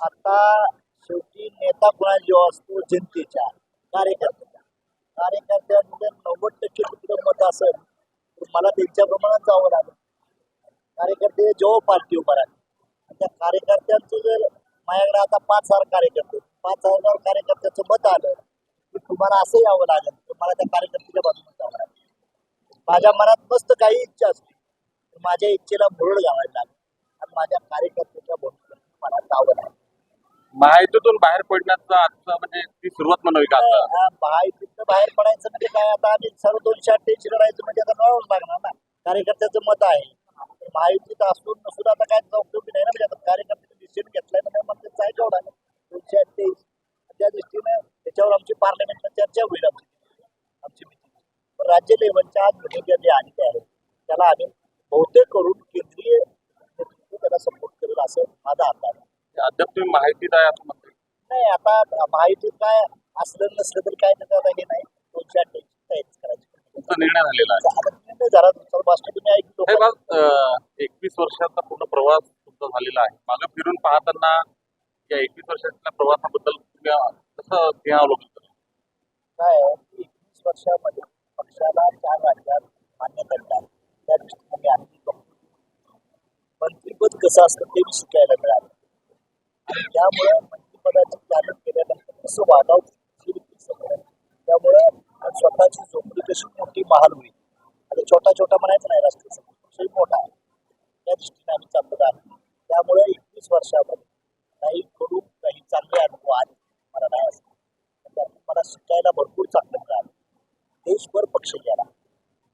आता शेवटी नेता कोणाला जेव्हा असतो? जनतेच्या कार्यकर्त्याच्या. कार्यकर्त्यांमध्ये नव्वद टक्के कुठलं मत असेल तर मला त्यांच्या प्रमाणात जावं लागेल. कार्यकर्ते जेव्हा पार्टी उभा राहते त्या कार्यकर्त्यांचं जर माझ्याकडे आता पाच हजार कार्यकर्ते पाच हजार कार्यकर्त्याचं मत आलं की तुम्हाला असं यावं लागेल तर मला त्या कार्यकर्त्याच्या बाजूने जावं लागेल. माझ्या मनात मस्त काही इच्छा असते माझ्या इच्छेला मुरड घालायला लागेल. आणि माझ्या कार्यकर्त्याच्या भूमिकेत मला जावं लागेल. महायुतीतून बाहेर पडण्याचा आजचा म्हणजे ती सुरुवात म्हणावी का आता? महायुतीतनं बाहेर पडायचं म्हणजे काय? आता आम्ही सर्व दोनशे अठ्ठ्याऐंशी लढायचं म्हणजे आता लढावंच लागणार ना. कार्यकर्त्याचं मत आहे. तर महायुतीत असून नसून आता काय उपयोग नाही ना. म्हणजे आता कार्यकर्त्याने डिसिजन घेतलाय म्हणजे मग ते जायचं एवढा दोनशे अठ्ठ्याऐंशी त्या दृष्टीने त्याच्यावर आमची पार्लमेंटला चर्चा होईल आमची आमची मिटिंग राज्य लेवलच्या आज मिटिंग जे आलेले आहेत. त्याला आम्ही बहुतेक करून केंद्रीय त्याला सपोर्ट करेल असं माझा अंदाज आहे. अद्याप तुम्ही माहितीत आहे असं म्हणते नाही आता महायुतीत काय असलं नसलं तरी काय त्याचं आता हे नाही. दोनशे अठ्ठ्याऐंशी तयारीच करायची. तुमचा निर्णय झालेला आहे. आता निर्णय झाला तुमचा भाषण तुम्ही ऐकलो हे एकवीस वर्षाचा पूर्ण प्रवास तुमचा झालेला आहे. मागे फिरून पाहताना या एकवीस वर्षाच्या प्रवासाबद्दल तुम्ही कसं ध्यानावलोकन करता? काय एकवीस वर्षामध्ये पक्षाला चार राज्यात मान्यता मिळाली. त्या दृष्टीने आम्ही. मंत्रिपद कसं असतं ते मी शिकायला मिळालं. आणि त्यामुळं मंत्रिपदाची चालू केल्यानंतर कसं वागावं हे त्यामुळं स्वतःची झोपडी कशी मोठी महाल होईल? आता छोटा छोटा म्हणायचं नाही राष्ट्रीय सभा मोठा आहे. त्या दृष्टीने आम्ही चाललो आहे. त्यामुळे एकवीस वर्षामध्ये काही करून काही चांगले अनुभव आले. मला नाही असं त्यातून मला शिकायला भरपूर चांगलं मिळालं. देशभर पक्ष गेला.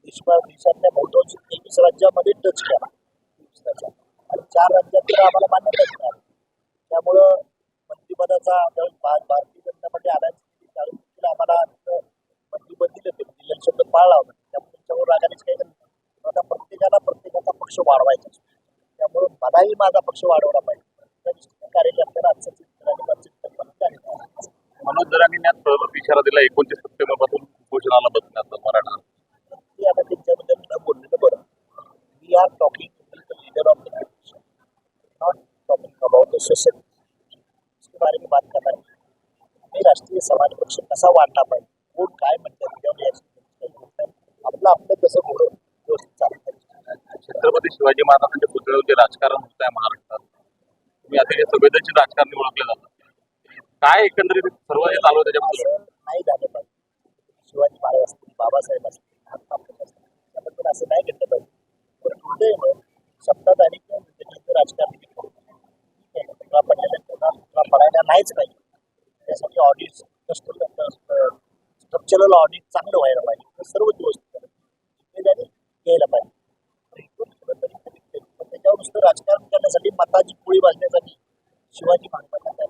देशभर देशातल्या बहुतांश तेवीस राज्यामध्ये टच केला. आणि चार राज्यात तर आम्हाला मान्यता भा- भारतीय जनता पार्टी देखील आम्हाला ते दिलेला शब्द पाळला होता त्यामुळे त्यांच्यावर रागानेच काही नाही. आता प्रत्येकाला प्रत्येकाचा पक्ष वाढवायचा त्यामुळे मलाही माझा पक्ष वाढवला पाहिजे. त्या दृष्टीने कार्यकर्त्याला आजचं चित्र. मनोज जरांनी यात इशारा दिला. एकोणतीस सप्टेंबरपासून उपोषणाला बसण्याचा मराठा. आता त्यांच्याबद्दल न बोललेलं बरं. We are talking leader of the not talking about the इसके बारे में बात कर रहे हैं राष्ट्रीय समाज पक्ष कसा वाढला पाहिजे? कोण काय म्हणतात. आपलं आपलं कसं बोलू व्यवस्थित चालतं छत्रपती शिवाजी महाराजांच्या पुतळ्यावरती राजकारण होत आहे महाराष्ट्रात. तुम्ही अतिशय संवेदनशील राजकारणी ओळखले जातात. काय एकंदरीत सर्व जे चालू त्याच्याबद्दल नाही झालं पाहिजे. शिवाजी महाराज असतील बाबासाहेब असतील त्याबद्दल असं नाही घडलं पाहिजे. पण दुर्दैव शब्दात आणि तुला नाही. पाहिजे त्यासाठी ऑडिट स्ट्रक्चरल ऑडिट चांगलं व्हायला पाहिजे. सर्व दिवस जिम्मेदारी घ्यायला पाहिजे. त्याच्यावर नुसतं राजकारण करण्यासाठी मताची पोळी भाजण्यासाठी शिवाजी महाराजांना